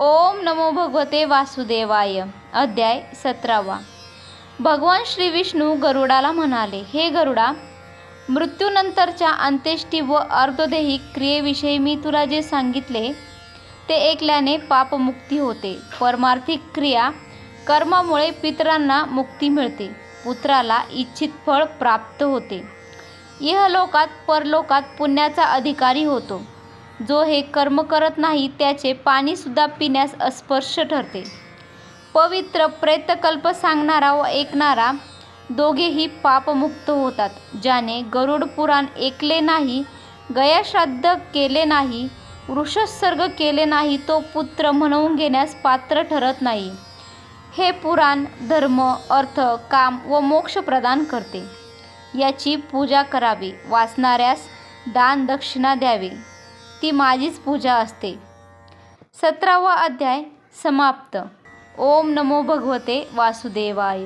ओम नमो भगवते वासुदेवाय. अध्याय सतरावा. भगवान श्री विष्णू गरुडाला म्हणाले हे गरुडा मृत्यूनंतरच्या अंत्येष्टी व अर्धदेही क्रियेविषयी मी तुला जे सांगितले ते ऐकल्याने पापमुक्ती होते. परमार्थिक क्रिया कर्मामुळे पितरांना मुक्ती मिळते. पुत्राला इच्छित फळ प्राप्त होते. इहलोकात परलोकात पुण्याचा अधिकारी होतो. जो हे कर्म करत नाही त्याचे पाणीसुद्धा पिण्यास अस्पर्श ठरते. पवित्र प्रेतकल्प सांगणारा व ऐकणारा दोघेही पापमुक्त होतात ज्याने गरुड पुराण ऐकले नाही गयाश्राद्ध केले नाही वृषसर्ग केले नाही तो पुत्र म्हणवून घेण्यास पात्र ठरत नाही. हे पुराण धर्म अर्थ काम व मोक्ष प्रदान करते. याची पूजा करावी वाचणाऱ्यास दान दक्षिणा द्यावी. ती माझीच पूजा असते. सतरावा अध्याय समाप्त. ओम नमो भगवते वासुदेवाय.